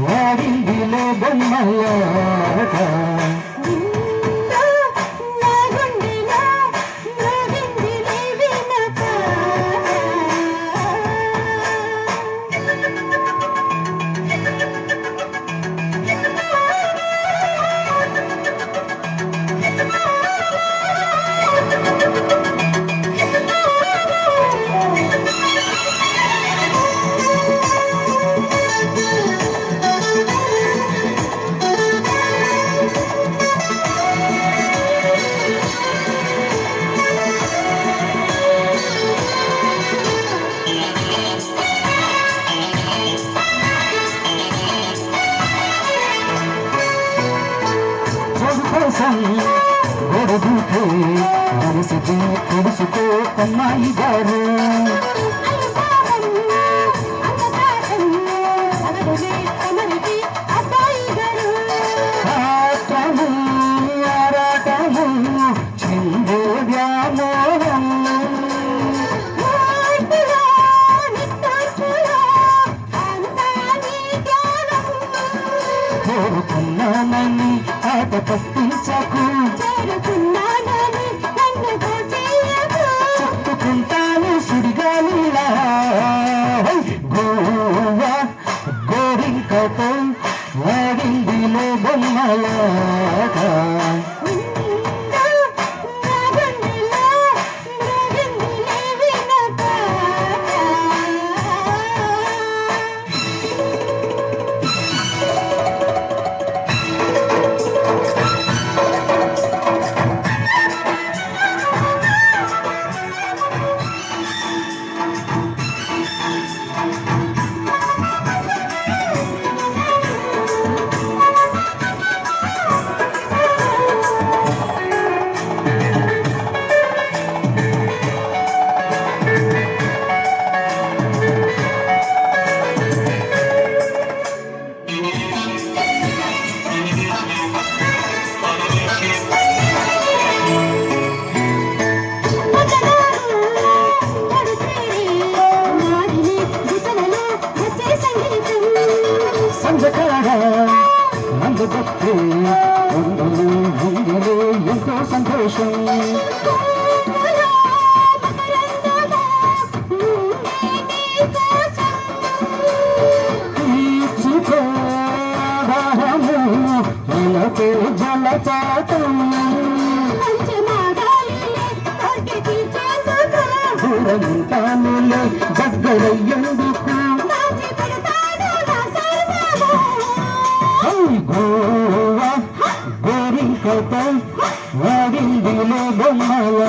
పాడుకుంటాను నిజంత కోసం గొడబూతే మనసుకి తెలుసుకో అమ్మాయి గారు ఎంతో సంతోషం జలపాతం దగ్గరయ్యండి గోరింకతో వాడిందిలో బొమ్మలాగా